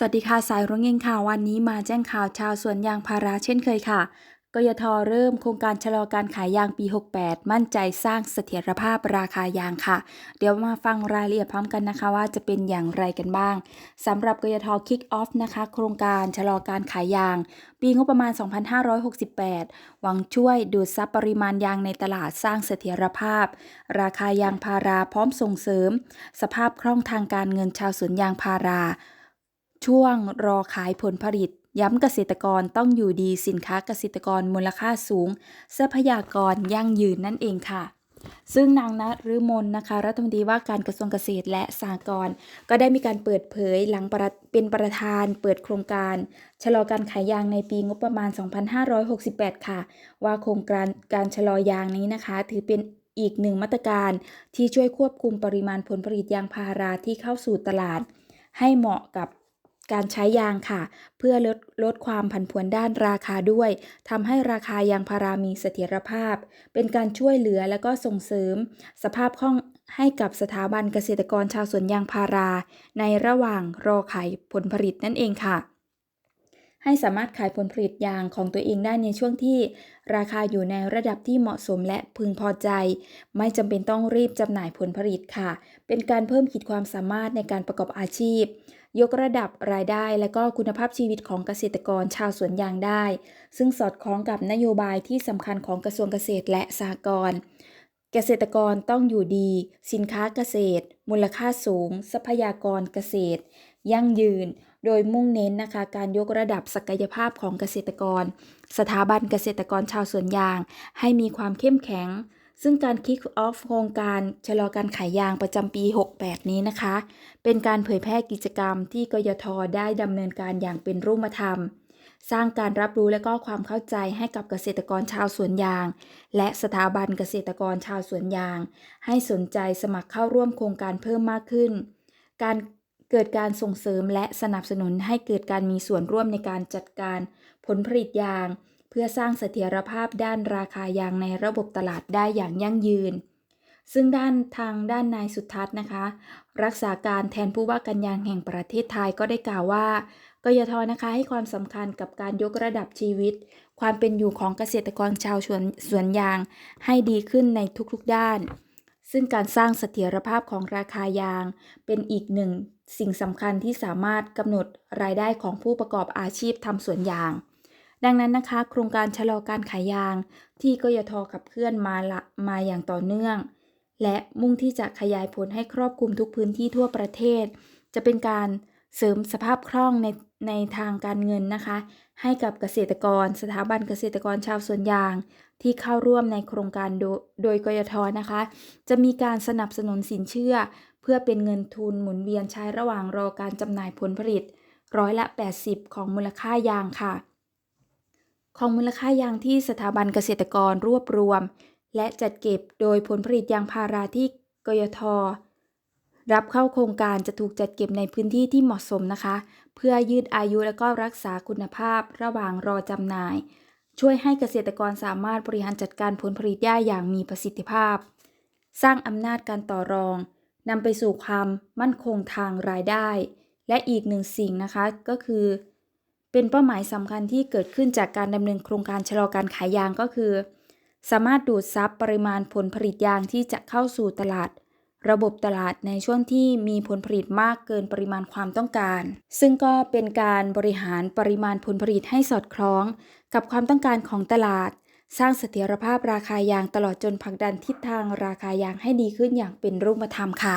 สวัสดีค่ะ สายรุ้งเองค่ะวันนี้มาแจ้งข่าวชาวสวนยางพาราเช่นเคยค่ะ กยทเริ่มโครงการชะลอการขายยางปี 68 มั่นใจสร้างเสถียรภาพราคายางค่ะ เดี๋ยวมาฟังรายละเอียดพร้อมกันนะคะว่าจะเป็นอย่างไรกันบ้างสำหรับกยทคิกออฟนะคะ โครงการชะลอการขายยาง ปีงบประมาณ 2568 หวังช่วยดูดซับปริมาณยางในตลาดสร้างเสถียรภาพ ราคายางพาราพร้อมส่งเสริม สภาพคล่องทางการเงินชาวสวนยางพารา ช่วงรอขายผลผลิต ย้ำเกษตรกรต้องอยู่ดีสินค้าเกษตรกรมูลค่าสูง ทรัพยากรยั่งยืนนั่นเองค่ะ ซึ่งนางนฤมลนะคะ รัฐมนตรีว่าการกระทรวงเกษตรและสหกรณ์ก็ได้มีการเปิดเผยหลังเป็นประธานเปิดโครงการ ชะลอการขายยางในปีงบประมาณ 2568 ค่ะ ว่าโครงการการชะลอยางนี้นะคะ ถือเป็นอีกหนึ่งมาตรการที่ช่วยควบคุมปริมาณผลผลิตยางพาราที่เข้าสู่ตลาด ให้เหมาะกับ การใช้ยางค่ะ เพื่อลดลดความผันผวนด้านราคาด้วยทำให้ราคายางพารามีเสถียรภาพ เป็นการช่วยเหลือและก็ส่งเสริม สภาพคล่องให้กับสถาบันเกษตรกรชาวสวนยางพารา ในระหว่างรอขายผลผลิตนั่นเองค่ะ ให้สามารถขายผลผลิตยางของตัวเองได้ในช่วงที่ราคาอยู่ในระดับที่เหมาะสมและพึงพอใจ ไม่จำเป็นต้องรีบจำหน่ายผลผลิตค่ะ เป็นการเพิ่มขีดความสามารถในการประกอบอาชีพ ยกระดับรายได้และก็คุณภาพชีวิตของเกษตรกรชาวสวนยางได้ ซึ่งสอดคล้องกับนโยบายที่สำคัญของกระทรวงเกษตรและสหกรณ์เกษตรกรต้องอยู่ดี สินค้าเกษตร มูลค่าสูง ทรัพยากรเกษตร ยั่งยืน โดยมุ่งเน้นนะคะการยกระดับศักยภาพของเกษตรกร สถาบันเกษตรกรชาวสวนยาง ให้มีความเข้มแข็ง ซึ่งการ Kick Off โครงการชะลอการขายยางประจำปี 68 นี้นะคะ เป็นการเผยแพร่กิจกรรมที่กยทได้ดำเนินการอย่างเป็นรูปธรรมสร้างการรับรู้และก็ความเข้าใจให้กับเกษตรกรชาวสวนยาง และสถาบันเกษตรกรชาวสวนยาง ให้สนใจสมัครเข้าร่วมโครงการเพิ่มมากขึ้น การ เกิดการส่งเสริมและสนับสนุนให้เกิดการมีส่วนร่วมในการจัดการผลผลิตยาง เพื่อสร้างเสถียรภาพด้านราคายางในระบบตลาดได้อย่างยั่งยืน ซึ่งด้านทางด้านนายสุทัศน์นะคะ รักษาการแทนผู้ว่าการยางแห่งประเทศไทยก็ได้กล่าวว่ากยทนะคะให้ความสำคัญกับการยกระดับชีวิต ความเป็นอยู่ของเกษตรกรชาวสวนสวนยางให้ดีขึ้นในทุกๆด้าน ซึ่งการสร้างเสถียรภาพของราคายางเป็นอีกหนึ่ง สิ่งสำคัญที่สามารถกำหนดรายได้ของผู้ประกอบอาชีพทำสวนยาง ดังนั้นนะคะ โครงการชะลอการขายยาง ที่กยทขับเคลื่อนมาละมาอย่างต่อเนื่อง และมุ่งที่จะขยายผลให้ครอบคลุมทุกพื้นที่ทั่วประเทศ จะเป็นการเสริมสภาพคล่องในในทางการเงินนะคะ ให้กับเกษตรกร สถาบันเกษตรกรชาวสวนยาง ที่เข้าร่วมในโครงการโดโดยกยทนะคะ จะมีการสนับสนุนสินเชื่อ พื่อเป็นเงินทุนหมุนเวียนใช้ระหว่างรอการจำหน่ายผลผลิต ร้อยละ 80 ของมูลค่ายางค่ะ ของมูลค่ายางที่สถาบันเกษตรกรรวบรวม และจัดเก็บโดยผลผลิตยางพาราที่กยทรับเข้าโครงการจะถูกจัดเก็บในพื้นที่ที่เหมาะสมนะคะ เพื่อยืดอายุและก็รักษาคุณภาพระหว่างรอจำหน่าย ช่วยให้เกษตรกรสามารถบริหารจัดการผลผลิตได้อย่างมีประสิทธิภาพ สร้างอำนาจการต่อรอง นำไปสู่ความมั่นคงทางรายได้ และอีกหนึ่งสิ่งนะคะก็คือ เป็นเป้าหมายสำคัญที่เกิดขึ้นจากการดำเนินโครงการชะลอการขายยางก็คือ สามารถดูดซับปริมาณผลผลิตยางที่จะเข้าสู่ตลาด ระบบตลาดในช่วงที่มีผลผลิตมากเกินปริมาณความต้องการ ซึ่งก็เป็นการบริหารปริมาณผลผลิตให้สอดคล้อง กับความต้องการของตลาด สร้างเสถียรภาพราคายางตลอดจนผลักดันทิศทางราคายางให้ดีขึ้นอย่างเป็นรูปธรรมค่ะ